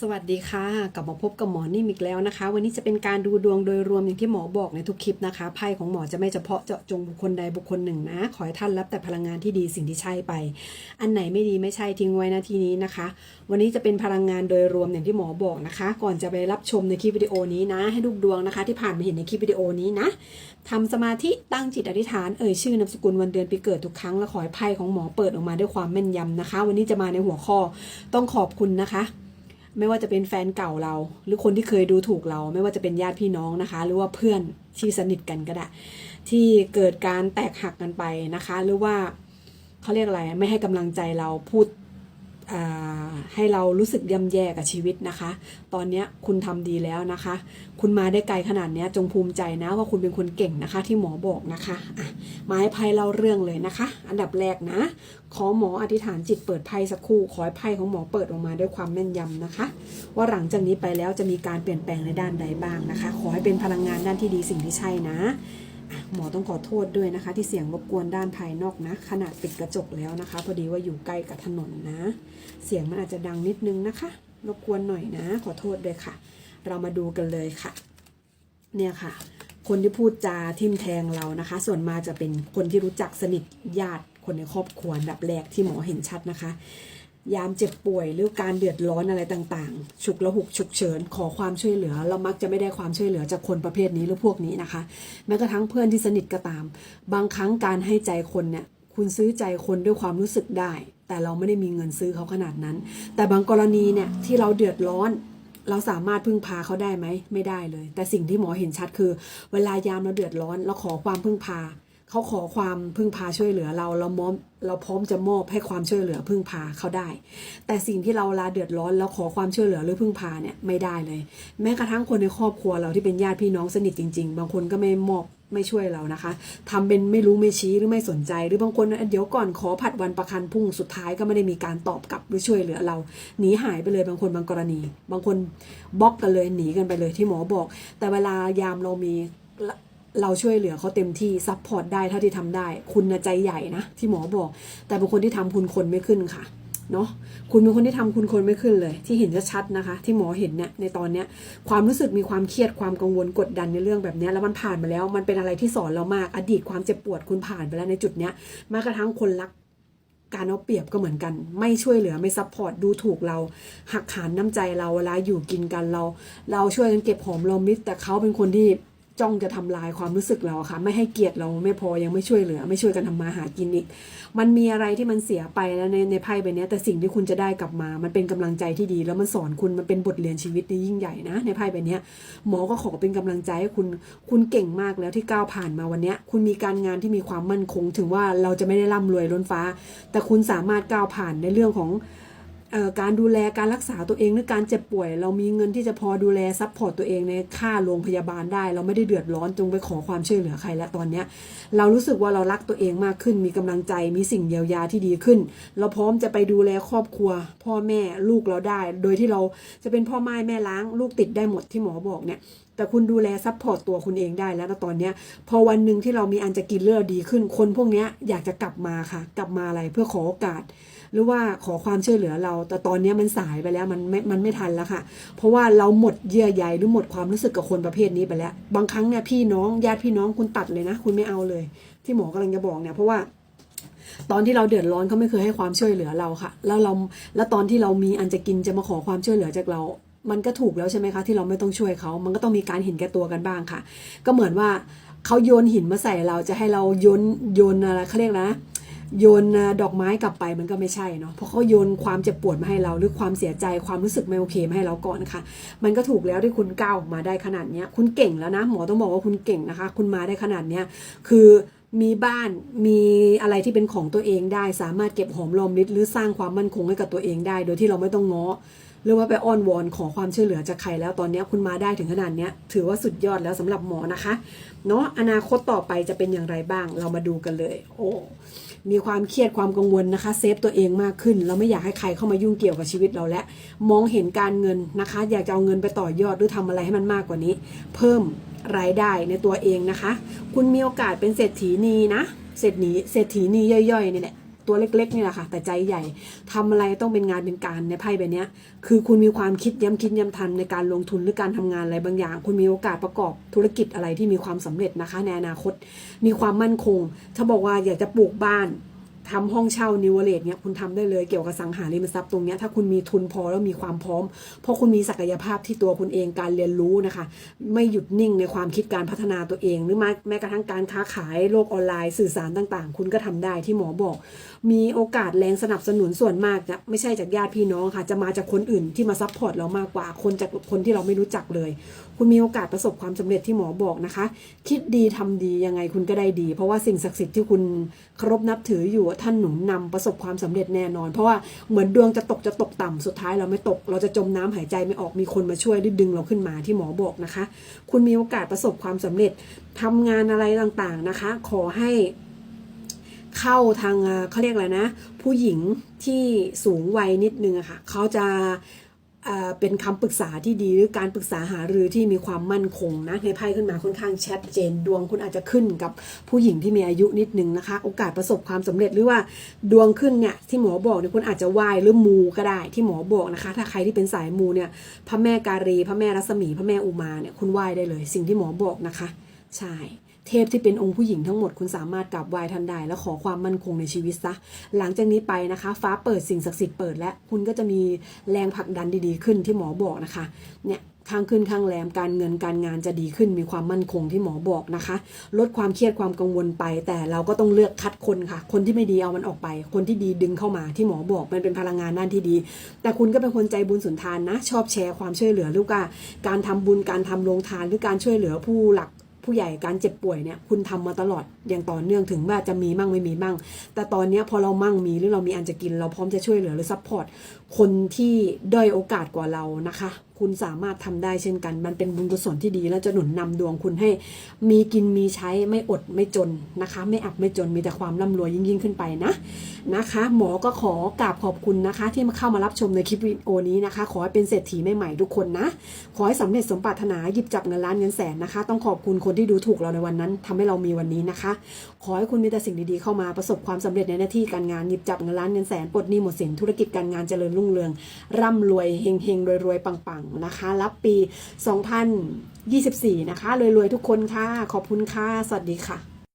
สวัสดีค่ะกลับมาพบกับหมอนิ่มอีกแล้วนะคะ วันนี้จะเป็นการดูดวงโดยรวมอย่างที่หมอบอกในทุกคลิปนะคะไพ่ของหมอจะไม่เฉพาะเจาะจงบุคคลใดบุคคลหนึ่งนะขอให้ท่านรับแต่พลังงานที่ดีสิ่งที่ใช่ไป อันไหนไม่ดีไม่ใช่ทิ้งไว้นะทีนี้นะคะ วันนี้จะเป็นพลังงานโดยรวมอย่างที่หมอบอกนะคะ ก่อนจะไปรับชมในคลิปวิดีโอนี้นะ ให้ดูดวงนะคะ ที่ผ่านมาเห็นในคลิปวิดีโอนี้นะทำสมาธิตั้งจิตอธิษฐานเอ่ยชื่อนามสกุลวันเดือนปีเกิดทุกครั้งและขอให้ไพ่ของหมอเปิดออกมาด้วยความแม่นยำนะคะ วันนี้จะมาในหัวข้อต้องขอบคุณนะคะ ไม่ว่าจะเป็นแฟนเก่าเรา หรือคนที่เคยดูถูกเรา ไม่ว่าจะเป็นญาติพี่น้องนะคะ หรือว่าเพื่อนที่สนิทกันก็ได้ ที่เกิดการแตกหักกันไปนะคะ หรือว่าเขาเรียกอะไรไม่ให้กำลังใจเราพูด ให้เรารู้สึกย่ำแย่กับชีวิตนะคะ ตอนนี้คุณทำดีแล้วนะคะ คุณมาได้ไกลขนาดนี้จงภูมิใจนะว่าคุณเป็นคนเก่งนะคะ ที่หมอบอกนะคะะมาให้ไพ่เล่าเรื่องเลยนะคะ อันดับแรกนะ ขอหมออธิษฐานจิตเปิดไพ่สักครู่ ขอให้ไพ่ของหมอเปิดออกมาด้วยความแม่นยำนะคะ ว่าหลังจากนี้ไปแล้วจะมีการเปลี่ยนแปลงในด้านใดบ้างนะคะ ขอให้เป็นพลังงานด้านที่ดีสิ่งที่ใช่นะ หมอต้องขอโทษด้วยนะคะ ที่เสียงรบกวนด้านภายนอกนะ ขนาดปิดกระจกแล้วนะคะ พอดีว่าอยู่ใกล้กับถนนนะ เสียงมันอาจจะดังนิดนึงนะคะ รบกวนหน่อยนะ ขอโทษด้วยค่ะ เรามาดูกันเลยค่ะ เนี่ยค่ะ คนที่พูดจาทิมแทงเรานะคะ ส่วนมากจะเป็นคนที่รู้จักสนิทญาติคนในครอบครัวอันดับแรกที่หมอเห็นชัดนะคะ ยามเจ็บป่วยหรือการเดือดร้อนอะไรต่างๆ ฉุกละหุกฉุกเฉินขอความช่วยเหลือ เรามักจะไม่ได้ความช่วยเหลือจากคนประเภทนี้หรือพวกนี้นะคะ แม้กระทั่งเพื่อนที่สนิทก็ตาม บางครั้งการให้ใจคนเนี่ยคุณซื้อใจคนด้วยความรู้สึกได้ แต่เราไม่ได้มีเงินซื้อเขาขนาดนั้น แต่บางกรณีเนี่ยที่เราเดือดร้อนเราสามารถพึ่งพาเขาได้ไหมไม่ได้เลย แต่สิ่งที่หมอเห็นชัดคือ เวลายามเราเดือดร้อนเราขอความพึ่งพา เขาขอความพึ่งพาช่วยเหลือเราเรามอมเราพร้อมจะมอบให้ความช่วยเหลือพึ่งพาเขาได้ แต่สิ่งที่เราลาเดือดร้อนแล้วขอความช่วยเหลือหรือพึ่งพาเนี่ยไม่ได้เลย แม้กระทั่งคนในครอบครัวเราที่เป็นญาติพี่น้องสนิทจริง ๆ บางคนก็ไม่มอบไม่ช่วยเรานะคะทำเป็นไม่รู้ไม่ชี้หรือไม่สนใจ หรือบางคนเดี๋ยวก่อนขอผัดวันประกันพรุ่งสุดท้ายก็ไม่ได้มีการตอบกลับหรือช่วยเหลือเราหนีหายไปเลยบางคนบางกรณี บางคนบล็อกกันเลยหนีกันไปเลยที่หมอบอก แต่เวลายามเรามี เราช่วยเหลือเขาเต็มที่ซัพพอร์ตได้เท่าที่ทำได้ คุณนะใจใหญ่นะที่หมอบอก แต่เป็นคนที่ทำคุณคนไม่ขึ้นค่ะเนาะคุณเป็นคนที่ทำคุณคนไม่ขึ้นเลย ที่เห็นชัดๆนะคะ ที่หมอเห็นเนี่ยในตอนเนี้ยความรู้สึกมีความเครียดความกังวลกดดันในเรื่องแบบนี้แล้วมันผ่านมาแล้ว มันเป็นอะไรที่สอนเรามากอดีตความเจ็บปวดคุณผ่านไปแล้วในจุดเนี้ยแม้กระทั่งคนรักการเอาเปรียบก็เหมือนกัน ไม่ช่วยเหลือไม่ซัพพอร์ตดูถูกเรา หักหานน้ำใจเราเวลาอยู่กินกันเรา เราช่วยกันเก็บหอมรอมริบแต่เขาเป็นคนที่ จ้องจะทำลายความรู้สึกเราค่ะไม่ให้เกียรติเราไม่พอยังไม่ช่วยเหลือ ไม่ช่วยกันทำมาหากินอีก มันมีอะไรที่มันเสียไปแล้วในในไพ่ใบเนี้ยแต่สิ่งที่คุณจะได้กลับมา มันเป็นกำลังใจที่ดี แล้วมันสอนคุณมันเป็นบทเรียนชีวิตที่ยิ่งใหญ่นะ ในไพ่ใบเนี้ยหมอก็ขอเป็นกำลังใจให้คุณคุณเก่งมากแล้วที่ก้าวผ่านมาวันเนี้ยคุณมีการงานที่มีความมั่นคง ถึงว่าเราจะไม่ได้ร่ำรวยล้นฟ้า แต่คุณสามารถก้าวผ่านในเรื่องของ การดูแลการรักษาตัวเองหรือการเจ็บป่วย เรามีเงินที่จะพอดูแลซัพพอร์ตตัวเองในค่าโรงพยาบาลได้ เราไม่ได้เดือดร้อนจงไปขอความช่วยเหลือใครแล้วตอนเนี้ย เรารู้สึกว่าเรารักตัวเองมากขึ้น มีกำลังใจมีสิ่งเยียวยาที่ดีขึ้น เราพร้อมจะไปดูแลครอบครัว พ่อแม่ลูกเราได้ โดยที่เราจะเป็นพ่อไม้แม่ล้างลูกติดได้หมดที่หมอบอกเนี่ย แต่คุณดูแลซัพพอร์ตตัวคุณเองได้แล้วนะตอนเนี้ย พอวันหนึ่งที่เรามีอันจะกินเลือดดีขึ้น คนพวกเนี้ยอยากจะกลับมาค่ะ กลับมาอะไรเพื่อขอโอกาส หรือว่าขอความช่วยเหลือเรา แต่ตอนนี้มันสายไปแล้วมันไม่มันไม่ทันแล้วค่ะ เพราะว่าเราหมดเยื่อใยหรือหมดความรู้สึกกับคนประเภทนี้ไปแล้ว บางครั้งเนี่ยพี่น้องญาติพี่น้องคุณตัดเลยนะ คุณไม่เอาเลย ที่หมอกำลังจะบอกเนี่ยเพราะว่าตอนที่เราเดือดร้อนเขาไม่เคยให้ความช่วยเหลือเราค่ะ แล้วเราแล้วตอนที่เรามีอันจะกินจะมาขอความช่วยเหลือจากเรา มันก็ถูกแล้วใช่ไหมคะ ที่เราไม่ต้องช่วยเขามันก็ต้องมีการเห็นแก่ตัวกันบ้างค่ะ ก็เหมือนว่าเขาโยนหินมาใส่เราจะให้เราโยนโยนอะไรเขาเรียกนะโยนดอกไม้กลับไปมันก็ไม่ใช่เนาะเพราะเขาโยนความเจ็บปวดมาให้เรา หรือความเสียใจความรู้สึกไม่โอเคมาให้เราก่อนค่ะมันก็ถูกแล้วที่คุณก้าวออกมาได้ขนาดเนี้ยคุณเก่งแล้วนะ หมอต้องบอกว่าคุณเก่งนะคะ คุณมาได้ขนาดเนี้ยคือมีบ้านมีอะไรที่เป็นของตัวเองได้ สามารถเก็บหอมรอมริบหรือสร้างความมั่นคงให้กับตัวเองได้ โดยที่เราไม่ต้องง้อ หรือว่าไปอ้อนวอนขอความช่วยเหลือจากใครแล้วตอนนี้คุณมาได้ถึงขนาดนี้ถือว่าสุดยอดแล้วสำหรับหมอนะคะเนาะอนาคตต่อไปจะเป็นอย่างไรบ้าง เรามาดูกันเลย โอ้มีความเครียดความกังวลนะคะ เซฟตัวเองมากขึ้น เราไม่อยากให้ใครเข้ามายุ่งเกี่ยวกับชีวิตเราและ มองเห็นการเงินนะคะ อยากจะเอาเงินไปต่อยอดหรือทำอะไรให้มันมากกว่านี้ เพิ่มรายได้ในตัวเองนะคะ คุณมีโอกาสเป็นเศรษฐีนีนะเศรษฐีเศรษฐีนีย่อยๆนี่แหละ ตัวเล็กๆนี่แหละค่ะ แต่ใจใหญ่ทำอะไรต้องเป็นงานเป็นการในไพ่ใบเนี้คือคุณมีความคิดย้ำคิดย้ำทำในการลงทุนหรือการทำงานอะไรบางอย่าง คุณมีโอกาสประกอบธุรกิจอะไรที่มีความสำเร็จนะคะ ในอนาคต มีความมั่นคง ถ้าบอกว่าอยากจะปลูกบ้าน ทำห้องเช่านิวเลตเนี่ยคุณทำได้เลยเกี่ยวกับสังหาริมทรัพย์ตรงเนี้ยถ้าคุณมีทุนพอแล้วมีความพร้อม เพราะคุณมีศักยภาพที่ตัวคุณเองการเรียนรู้นะคะ ไม่หยุดนิ่งในความคิดการพัฒนาตัวเอง หรือแม้แม้กระทั่งการค้าขายโลกออนไลน์สื่อสารต่างๆ คุณก็ทำได้ที่หมอบอก มีโอกาสแรงสนับสนุนส่วนมากจะไม่ใช่จากญาติพี่น้องค่ะ จะมาจากคนอื่นที่มาซัพพอร์ตเรามากกว่าคนจากคนที่เราไม่รู้จักเลย คุณมีโอกาสประสบความสำเร็จที่หมอบอกนะคะ คิดดีทำดียังไงคุณก็ได้ดี เพราะว่าสิ่งศักดิ์สิทธิ์ที่คุณเคารพนับถืออยู่ท่านหนุนนำประสบความสำเร็จแน่นอน เพราะว่าเหมือนดวงจะตกจะตกต่ำสุดท้ายเราไม่ตก เราจะจมน้ำหายใจไม่ออกมีคนมาช่วยดึงเราขึ้นมาที่หมอบอกนะคะ คุณมีโอกาสประสบความสำเร็จทำงานอะไรต่างๆนะคะ ขอให้เข้าทางเอ่อเขาเรียกอะไรนะ ผู้หญิงที่สูงวัยนิดนึงอะค่ะเขาจะ เป็นคำปรึกษาที่ดีหรือการปรึกษาหารือที่มีความมั่นคงนะในไพ่ขึ้นมาค่อนข้างชัดเจน ดวงคุณอาจจะขึ้นกับผู้หญิงที่มีอายุนิดนึงนะคะ โอกาสประสบความสำเร็จหรือว่าดวงขึ้นเนี่ยที่หมอบอกเนี่ยคุณอาจจะไหว้หรือมูก็ได้ที่หมอบอกนะคะ ถ้าใครที่เป็นสายมูเนี่ยพระแม่การีพระแม่รัศมีพระแม่อุมาเนี่ยคุณไหว้ได้เลย สิ่งที่หมอบอกนะคะ ใช่ เทพที่เป็นองค์ผู้หญิงทั้งหมดคุณสามารถกราบไหว้ท่านได้และขอความมั่นคงในชีวิตซะ หลังจากนี้ไปนะคะ ฟ้าเปิดสิ่งศักดิ์สิทธิ์เปิดและคุณก็จะมีแรงผลักดันดีๆขึ้นที่หมอบอกนะคะ เนี่ยข้างขึ้นข้างแรมการเงินการงานจะดีขึ้นมีความมั่นคงที่หมอบอกนะคะ ลดความเครียดความกังวลไป แต่เราก็ต้องเลือกคัดคนค่ะ คนที่ไม่ดีเอามันออกไป คนที่ดีดึงเข้ามาที่หมอบอกมันเป็นพลังงานด้านที่ดี แต่คุณก็เป็นคนใจบุญสุนทานนะ ชอบแชร์ความช่วยเหลือหรือว่าการทำบุญการทำโรงทานหรือการช่วยเหลือผู้หลัก ผู้ใหญ่การเจ็บป่วยเนี่ยคุณทำมาตลอดอย่างต่อเนื่องถึงว่าจะมีมั่งไม่มีมั่ง แต่ตอนนี้พอเรามั่งมีหรือเรามีอันจะกิน เราพร้อมจะช่วยเหลือหรือซัพพอร์ตคนที่ด้อยโอกาสกว่าเรานะคะ คุณสามารถทำได้เช่นกัน มันเป็นบุญกุศลที่ดี แล้วจะหนุนนำดวงคุณให้มีกินมีใช้ไม่อดไม่จนนะคะ ไม่อับไม่จนมีแต่ความร่ำรวยยิ่งยิ่งขึ้นไปนะนะคะ หมอก็ขอกราบขอบคุณนะคะ ที่มาเข้ามารับชมในคลิปวิดีโอนี้นะคะ ขอให้เป็นเศรษฐีใหม่ๆทุกคนนะ ขอให้สำเร็จสมปรารถนาหยิบจับเงินล้านเงินแสนนะคะ ต้องขอบคุณคนที่ดูถูกเราในวันนั้นทำให้เรามีวันนี้นะคะ ขอให้คุณมีแต่สิ่งดีๆเข้ามาประสบความสำเร็จในหน้าที่การงานหยิบจับเงินล้านเงินแสนปลดหนี้หมดสินธุรกิจการงานเจริญรุ่งเรือง ร่ำรวยเฮงเฮงรวยๆปังนะคะ รับปี 2024 นะคะรวยๆทุกคนค่ะ ขอบคุณค่ะ สวัสดีค่ะ